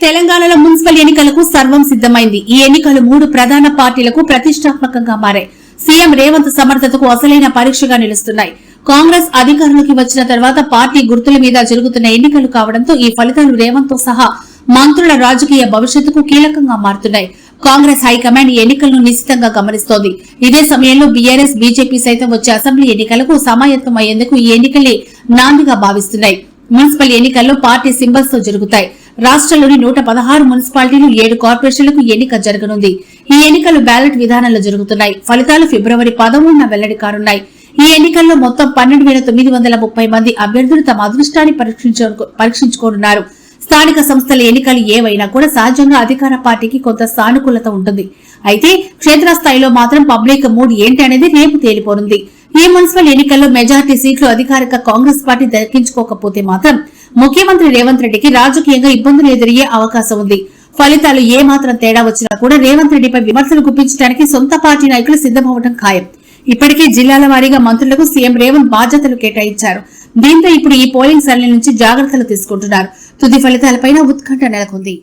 తెలంగాణలో మున్సిపల్ ఎన్నికలకు సర్వం సిద్దమైంది ఈ ఎన్నికలు మూడు ప్రధాన పార్టీలకు ప్రతిష్టాత్మకంగా మారాయి. సీఎం రేవంత్ సమర్థతకు అసలైన పరీక్షగా నిలుస్తున్నాయి. కాంగ్రెస్ అధికారంలోకి వచ్చిన తర్వాత పార్టీ గుర్తుల మీద జరుగుతున్న ఎన్నికలు కావడంతో ఈ ఫలితాలు రేవంత్తో సహా మంత్రుల రాజకీయ భవిష్యత్తుకు కీలకంగా మారుతున్నాయి. కాంగ్రెస్ హైకమాండ్ ఎన్నికలను నిశ్చితంగా గమనిస్తోంది. ఇదే సమయంలో బీఆర్ఎస్ బీజేపీ సైతం వచ్చే అసెంబ్లీ ఎన్నికలకు సమాయత్తం అయ్యేందుకు ఈ ఎన్నికలే నాందిగా భావిస్తున్నాయి. మున్సిపల్ ఎన్నికల్లో పార్టీ సింబల్స్తో జరుగుతాయి. రాష్ట్రంలోని నూట పదహారు మున్సిపాలిటీలు ఏడు కార్పొరేషన్లకు ఎన్నిక జరగనుంది. ఈ ఎన్నికలు బ్యాలెట్ విధానంలో జరుగుతున్నాయి. ఫలితాలు ఫిబ్రవరి పదమూడున వెల్లడి కానున్నాయి. ఈ ఎన్నికల్లో మొత్తం పన్నెండు వేల తొమ్మిది వందల ముప్పై మంది అభ్యర్థులు తమ అదృష్టాన్ని పరీక్షించుకోనున్నారు. స్థానిక సంస్థల ఎన్నికలు ఏవైనా కూడా సహజంగా అధికార పార్టీకి కొంత సానుకూలత ఉంటుంది. అయితే క్షేత్రస్థాయిలో మాత్రం పబ్లిక్ మూడ్ ఏంటి అనేది రేపు తేలిపోనుంది. ఈ మున్సిపల్ ఎన్నికల్లో మెజార్టీ సీట్లు అధికారిక కాంగ్రెస్ పార్టీ దక్కించుకోకపోతే మాత్రం ముఖ్యమంత్రి రేవంత్ రెడ్డికి రాజకీయంగా ఇబ్బందులు ఎదురయ్యే అవకాశం ఉంది. ఫలితాలు ఏ మాత్రం తేడా వచ్చినా కూడా రేవంత్ రెడ్డిపై విమర్శలు గుప్పించడానికి సొంత పార్టీ నాయకులు సిద్దమవడం ఖాయం. ఇప్పటికే జిల్లాల వారీగా మంత్రులకు సీఎం రేవంత్ బాధ్యతలు కేటాయించారు. దీంతో ఇప్పుడు ఈ పోలింగ్ సరళి నుంచి జాగ్రత్తలు తీసుకుంటున్నారు. తుది ఫలితాలపై ఉత్కంఠ నెలకొంది.